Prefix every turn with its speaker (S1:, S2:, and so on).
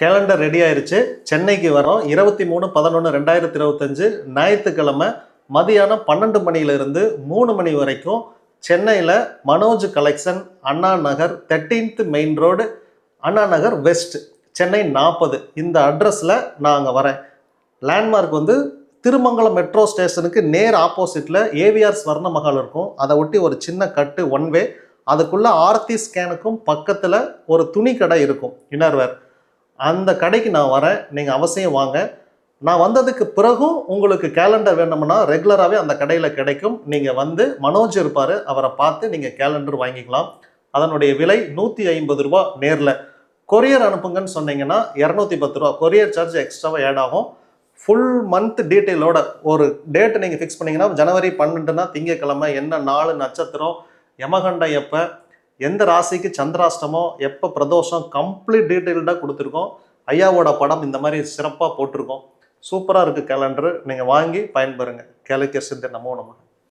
S1: Calendar ready ஆயிருச்சு. சென்னைக்கு வரோம் இருபத்தி மூணு பதினொன்று ரெண்டாயிரத்தி இருபத்தஞ்சு ஞாயிற்றுக்கிழமை மதியானம் பன்னெண்டு மணியிலிருந்து மூணு மணி வரைக்கும் சென்னையில் Manoj collection Anna Nagar thirteenth main road Anna Nagar west Chennai நாற்பது இந்த அட்ரஸில் நான் அங்கே வரேன். லேண்ட்மார்க் வந்து திருமங்கலம் மெட்ரோ ஸ்டேஷனுக்கு நேர் ஆப்போசிட்டில் ஏவிஆர் ஸ்வர்ண மஹால் இருக்கும். அதை ஒட்டி ஒரு சின்ன கட்டு ஒன் வே அதுக்குள்ளே ஆர்த்தி ஸ்கேனுக்கும் பக்கத்தில் ஒரு துணி கடை இருக்கும். இன்னர்வேர் அந்த கடைக்கு நான் வரேன். நீங்கள் அவசியம் வாங்க. நான் வந்ததுக்கு பிறகும் உங்களுக்கு கேலண்டர் வேணும்னா ரெகுலராகவே அந்த கடையில் கிடைக்கும். நீங்கள் வந்து மனோஜ் இருப்பார். அவரை பார்த்து நீங்கள் கேலண்டர் வாங்கிக்கலாம். அதனுடைய விலை நூற்றி ஐம்பது ரூபா நேரில். கொரியர் அனுப்புங்கன்னு சொன்னீங்கன்னா இரநூத்தி பத்து ரூபா. கொரியர் சார்ஜ் எக்ஸ்ட்ராவாக ஆட் ஆகும். ஃபுல் மந்த் டீட்டெயிலோட ஒரு டேட் நீங்கள் ஃபிக்ஸ் பண்ணீங்கன்னா ஜனவரி பன்னெண்டுனா திங்கக்கிழமை என்ன நாலு நட்சத்திரம் யமகண்டம் எப்போ எந்த ராசிக்கு சந்திராஷ்டமோ எப்போ பிரதோஷம் கம்ப்ளீட் டீட்டெயில்டாக கொடுத்துருக்கோம். ஐயாவோட படம் இந்த மாதிரி சிறப்பாக போட்டிருக்கோம். சூப்பராக இருக்குது கேலண்டரு நீங்கள் வாங்கி பயன்பெறுங்க. கேலக்கர் சிந்தை நம்ம நம்ம